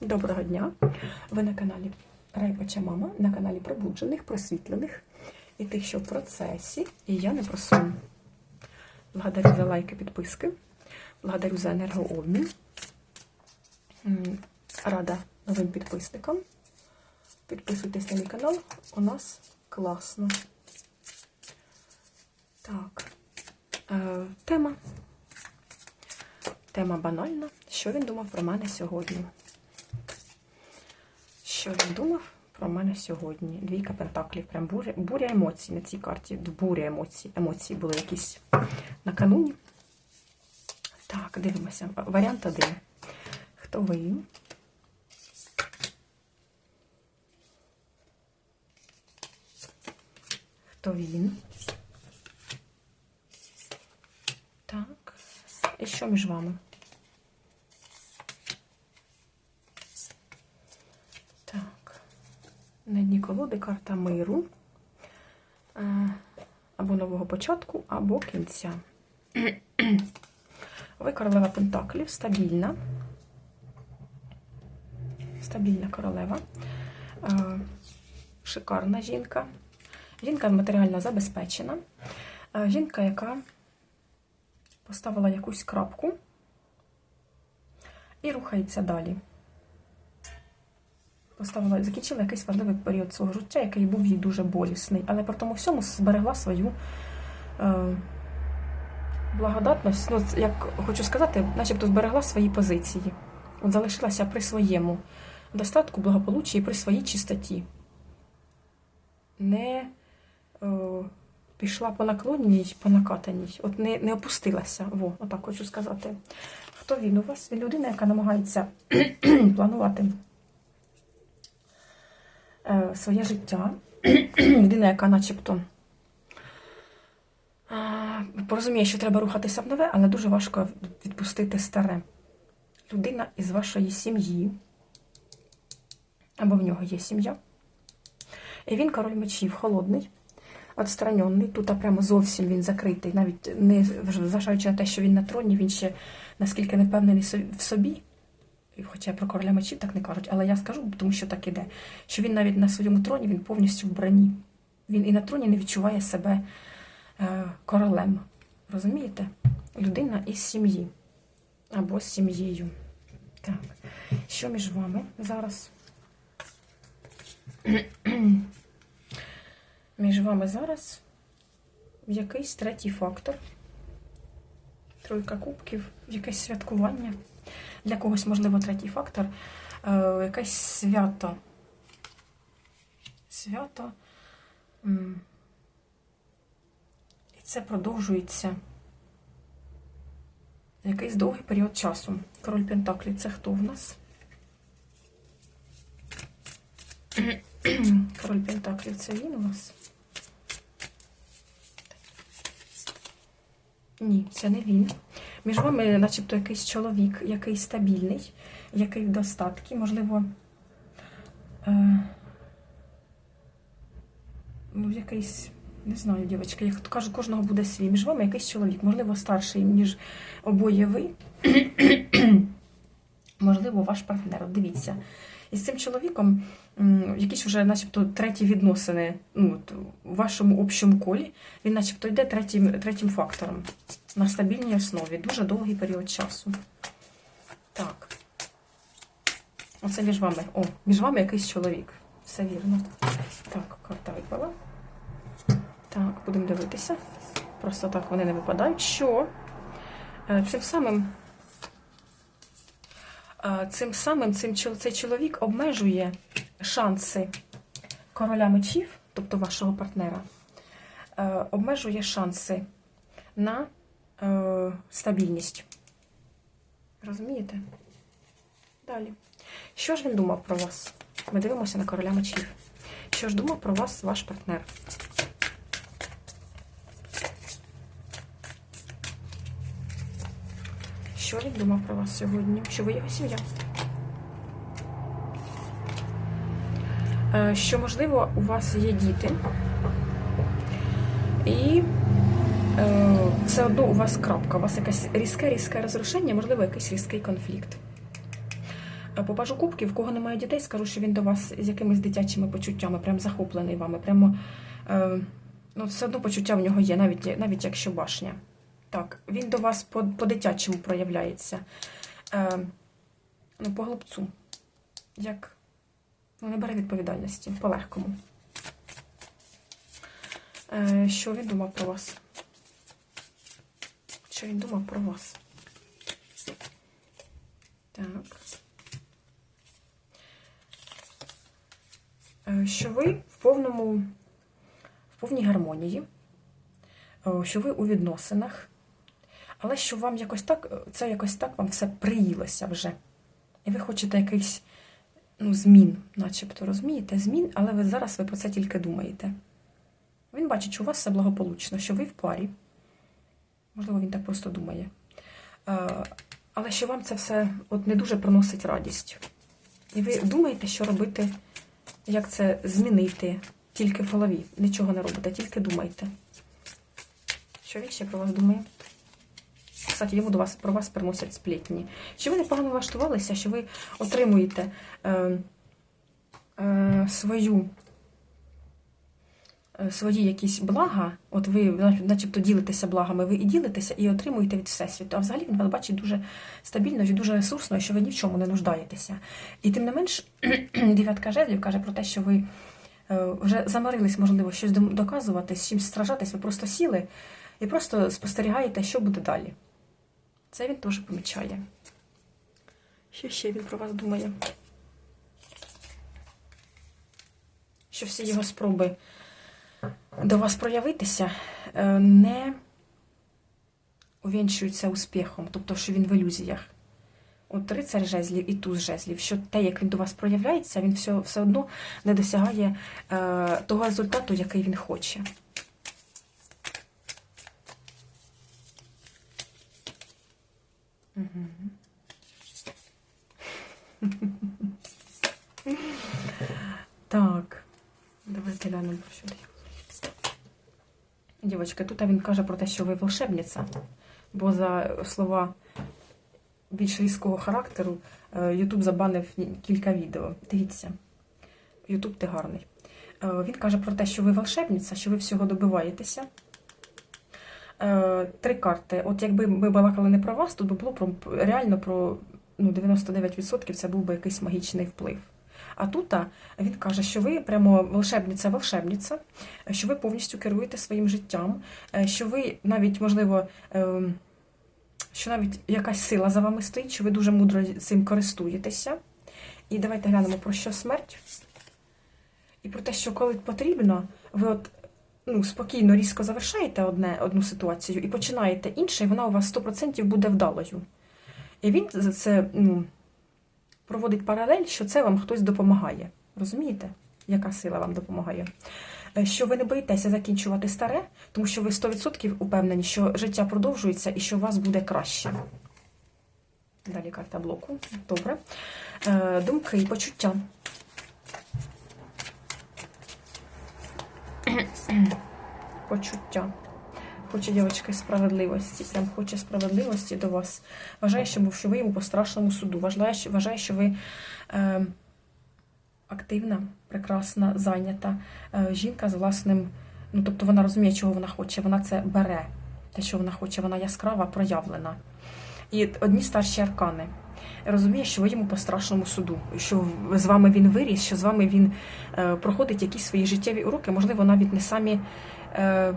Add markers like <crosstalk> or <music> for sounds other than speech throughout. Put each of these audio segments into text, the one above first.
Доброго дня! Ви на каналі Райпача Мама, на каналі пробуджених, просвітлених і тих, що в процесі, і я не про сон. Благодарю за лайки, підписки, благодарю за енергообмін. Рада новим підписникам. Підписуйтесь на мій канал, у нас класно. Так, е, тема. Тема банальна. Що він думав про мене сьогодні? Що він думав про мене сьогодні? Двійка пентаклів. Прям буря, буря емоцій на цій карті. Буря емоцій. Емоції були якісь накануні. Так, дивимося. Варіант один. Хто ви? Хто він? Так. І що між вами? Так. На дні колоди карта миру. Е, Або нового початку, або кінця. <clears throat> Ви королева Пентаклів, стабільна. Стабільна королева. Е, Шикарна жінка. Жінка матеріально забезпечена. Е, Жінка, яка поставила якусь крапку і рухається далі. Поставила, закінчила якийсь важливий період свого життя, який був їй дуже болісний, але при тому всьому зберегла свою е, благодатність. Ну, як хочу сказати, начебто зберегла свої позиції. От залишилася при своєму достатку, благополуччі і при своїй чистоті. Не е, пішла по наклонній, по накатаній, от не, не опустилася. Во, отак хочу сказати. Хто він у вас? Він людина, яка намагається <clears throat> планувати своє життя. <clears throat> людина, яка начебто порозуміє, що треба рухатися в нове, але дуже важко відпустити старе. Людина із вашої сім'ї, або в нього є сім'я. І він король мечів, холодний, відстранений. Тут а прямо зовсім він закритий, навіть не зважаючи на те, що він на троні, він ще наскільки не впевнений в собі. Хоча про короля мечів так не кажуть, але я скажу, тому що так іде, що він навіть на своєму троні він повністю в броні. Він і на троні не відчуває себе е, королем. Розумієте? Людина із сім'ї або з сім'єю. Так, що між вами зараз? <clears throat> Між вами зараз якийсь третій фактор. Тройка кубків, якесь святкування. Для когось, можливо, третій фактор. Е, якесь свято. Свято. І це продовжується якийсь довгий період часу. Король Пентаклі це хто в нас? Король Пентаклів це він у вас? Ні, це не він. Між вами, начебто, якийсь чоловік, який стабільний, який в достатки, можливо, е, ну, якийсь, не знаю, дівчатка, як кажу, кожного буде свій. Між вами якийсь чоловік, можливо, старший, ніж обоє ви. <clears throat> можливо, ваш партнер. Дивіться. І з цим чоловіком якісь вже, начебто, треті відносини ну, от, у вашому общому колі, він начебто йде третім, третім фактором на стабільній основі. Дуже довгий період часу. Так. Оце між вами. О, між вами якийсь чоловік. Все вірно. Так, карта випала. Так, будемо дивитися. Просто так вони не випадають. Що? Е, Цим самим. Е, Цим самим цим, цей чоловік обмежує шанси короля мечів, тобто вашого партнера, е, обмежує шанси на е, стабільність. Розумієте? Далі. Що ж він думав про вас? Ми дивимося на короля мечів. Що ж думав про вас ваш партнер? Що він думав про вас сьогодні? Що ви його сім'я? Е, Що, можливо, у вас є діти, і е, все одно у вас крапка, у вас якесь різке різке розрушення, можливо, якийсь різкий конфлікт. Е, По пажу кубків, в кого немає дітей, скажу, що він до вас з якимись дитячими почуттями, прям захоплений вами. Прямо е, ну, все одно почуття в нього є, навіть, навіть якщо башня. Так, він до вас по- по-дитячому проявляється. Е, ну, по глупцу. Як ну, не бере відповідальності, по-легкому. Е, що він думав про вас? Що він думав про вас? Так. Е, Що ви в повному, в повній гармонії, е, що ви у відносинах, але що вам якось так, це якось так вам все приїлося вже. І ви хочете якихось ну, змін, начебто, розумієте? Змін, але ви зараз ви про це тільки думаєте. Він бачить, що у вас все благополучно, що ви в парі. Можливо, він так просто думає. Е, Але що вам це все от не дуже приносить радість. І ви думаєте, що робити, як це змінити тільки в голові. Нічого не робите, тільки думайте. Що він ще про вас думає? Кстати, йому до вас про вас приносять сплетні. Що ви непогано влаштувалися, що ви отримуєте е, е, свою е, свої якісь блага, от ви начебто ділитеся благами, ви і ділитеся, і отримуєте від Всесвіту. А взагалі він вас бачить дуже стабільно і дуже ресурсно, що ви ні в чому не нуждаєтеся. І тим не менш, <clears throat> дев'ятка жезлів каже про те, що ви е, вже замарились, можливо, щось доказувати, з чимось стражатись, ви просто сіли і просто спостерігаєте, що буде далі. Це він теж помічає. Що ще він про вас думає? Що всі його спроби до вас проявитися е, не увінчуються успіхом, тобто, що він в ілюзіях. От рицар жезлів і туз жезлів, що те, як він до вас проявляється, він все, все одно не досягає е, того результату, який він хоче. <laughs> Так, давайте глянемо про що. Дівчатка, тут він каже про те, що ви волшебниця, бо за слова більш різкого характеру Ютуб забанив кілька відео. Дивіться, Ютуб ти гарний. Е, Він каже про те, що ви волшебниця, що ви всього добиваєтеся. Е, Три карти. От якби ми балакали не про вас, то би було про реально про ну, 99% це був би якийсь магічний вплив. А тут він каже, що ви прямо волшебниця-волшебниця, що ви повністю керуєте своїм життям, е, що ви навіть, можливо, ем, що навіть якась сила за вами стоїть, що ви дуже мудро цим користуєтеся. І давайте глянемо про що смерть. І про те, що коли потрібно, ви от ну, спокійно, різко завершаєте одне, одну ситуацію і починаєте інше, і вона у вас 100% буде вдалою. І він за це ну, проводить паралель, що це вам хтось допомагає. Розумієте, яка сила вам допомагає? Е, Що ви не боїтеся закінчувати старе, тому що ви 100% упевнені, що життя продовжується і що у вас буде краще. Далі карта блоку. Добре. Е, Думки і почуття. Почуття. Хоче дівчинка справедливості, прям хоче справедливості до вас. Вважає, що, ви йому по страшному суду. Вважає, що ви е, активна, прекрасна, зайнята е, жінка з власним. Ну, тобто вона розуміє, чого вона хоче. Вона це бере, те, що вона хоче, вона яскрава, проявлена. І одні старші аркани. Розуміє, що ви йому по страшному суду, що з вами він виріс, що з вами він е, проходить якісь свої життєві уроки, можливо, навіть не самі. Е,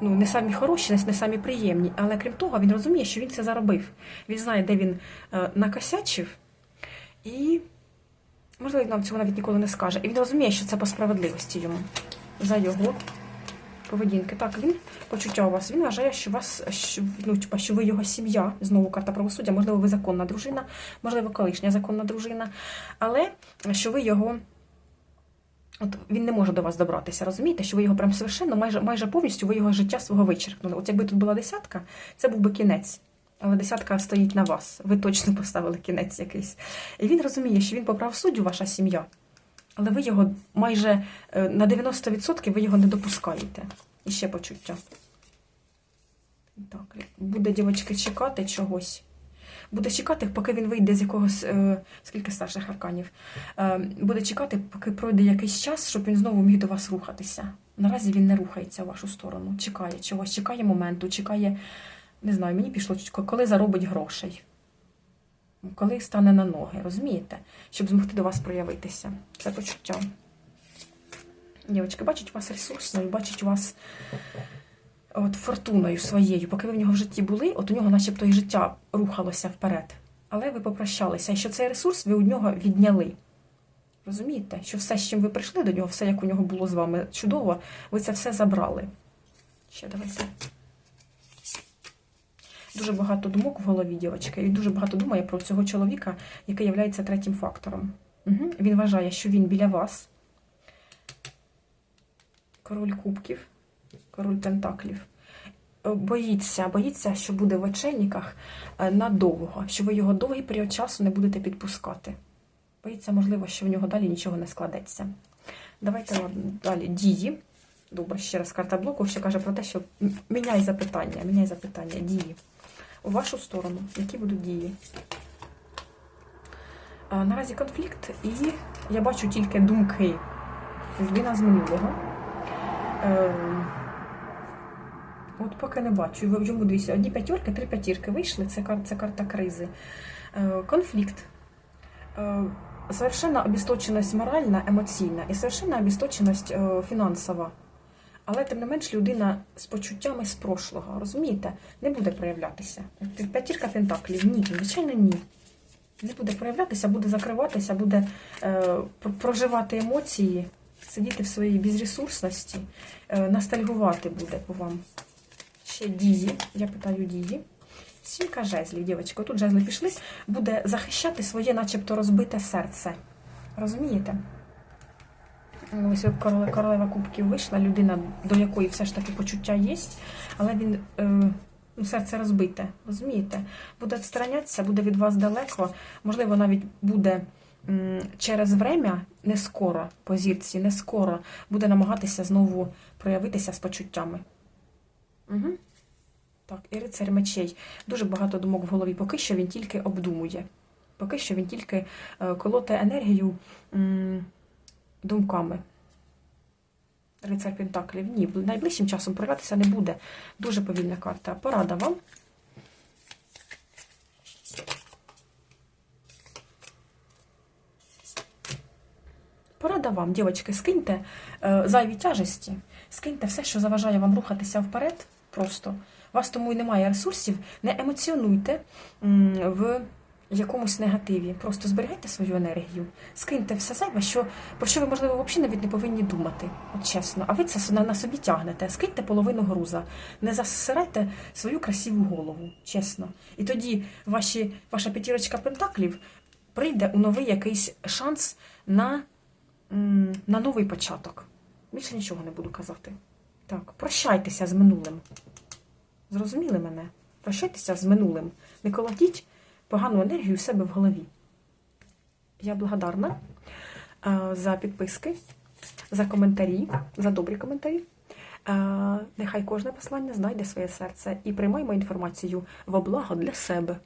ну, не самі хороші, не самі приємні, але крім того, він розуміє, що він це заробив. Він знає, де він е, накосячив, і, можливо, він нам цього навіть ніколи не скаже. І він розуміє, що це по справедливості йому за його поведінки. Так, він почуття у вас. Він вважає, що вас що, ну, що ви його сім'я, знову карта правосуддя, можливо, ви законна дружина, можливо, колишня законна дружина, але що ви його. От він не може до вас добратися, розумієте, що ви його прям совершенно, майже майже повністю ви його життя свого вичерпнули. От якби тут була десятка, це був би кінець. Але десятка стоїть на вас. Ви точно поставили кінець якийсь. І він розуміє, що він по правосуддю ваша сім'я, але ви його майже е, на 90% ви його не допускаєте. І ще почуття. Так, буде дівчатки чекати чогось. Буде чекати, поки він вийде з якогось е, скільки старших арканів. Е, буде чекати, поки пройде якийсь час, щоб він знову міг до вас рухатися. Наразі він не рухається в вашу сторону. Чекає чогось, чекає моменту, чекає, не знаю, мені пішло коли заробить грошей. Коли стане на ноги, розумієте? Щоб змогти до вас проявитися. Це почуття. Дівчатки, бачить вас ресурсною, бачить вас от фортуною своєю. Поки ви в нього в житті були, от у нього начебто і життя рухалося вперед. Але ви попрощалися. І що цей ресурс ви у нього відняли. Розумієте? Що все, з чим ви прийшли до нього, все, як у нього було з вами чудово, ви це все забрали. Ще давайте. Дуже багато думок в голові, дівчатки, і дуже багато думає про цього чоловіка, який є третім фактором. Угу. Він вважає, що він біля вас. Король кубків, король пентаклів. Е, Боїться, боїться, що буде в очельниках е, надовго, що ви його довгий період часу не будете підпускати. Боїться, можливо, що в нього далі нічого не складеться. Давайте далі дії. Добре, ще раз карта блоку, що каже про те, що міняй запитання, міняй запитання, дії. У вашу сторону, які будуть дії? А, наразі конфлікт, і я бачу тільки думки людина з минулого. Е, от поки не бачу. Ви- Йому дивіться, одні п'ятірки, три п'ятірки вийшли, це, кар- це карта кризи. Е, конфлікт. Е, совершенна обісточеність моральна, емоційна і совершенна обісточеність е, фінансова. Але тим не менш людина з почуттями з прошлого, розумієте, не буде проявлятися. П'ятірка пентаклів, ні, звичайно, ні. Не буде проявлятися, буде закриватися, буде е, проживати емоції, сидіти в своїй безресурсності, е, ностальгувати буде по вам. Ще дії, я питаю дії. Сімка жезлів, дівчатки, тут жезли пішли, буде захищати своє, начебто, розбите серце. Розумієте? Ну, Ось королева кубків вийшла, людина, до якої все ж таки почуття є, але він е, ну, серце розбите, розумієте? Буде відстранятися, буде від вас далеко, можливо, навіть буде м, через время, не скоро, по зірці, не скоро, буде намагатися знову проявитися з почуттями. Угу. Так, і рицарь мечей. Дуже багато думок в голові. Поки що він тільки обдумує. Поки що він тільки е, колоте енергію думками. Рицар Пентаклів. Ні, найближчим часом проявлятися не буде. Дуже повільна карта. Порада вам. Порада вам, дівчатки, скиньте е, зайві тяжесті, скиньте все, що заважає вам рухатися вперед. Просто вас тому і немає ресурсів. Не емоціонуйте в якомусь негативі. Просто зберігайте свою енергію, скиньте все зайве, що, про що ви, можливо, взагалі навіть не повинні думати. От чесно. А ви це на собі тягнете. Скиньте половину груза, не засирайте свою красиву голову, чесно. І тоді ваші, ваша п'ятірочка пентаклів прийде у новий якийсь шанс на, на новий початок. Більше нічого не буду казати. Так, прощайтеся з минулим. Зрозуміли мене? Прощайтеся з минулим. Не колотіть погану енергію в себе в голові. Я благодарна е, за підписки, за коментарі, за добрі коментарі. Е, Нехай кожне послання знайде своє серце і приймаємо інформацію во благо для себе.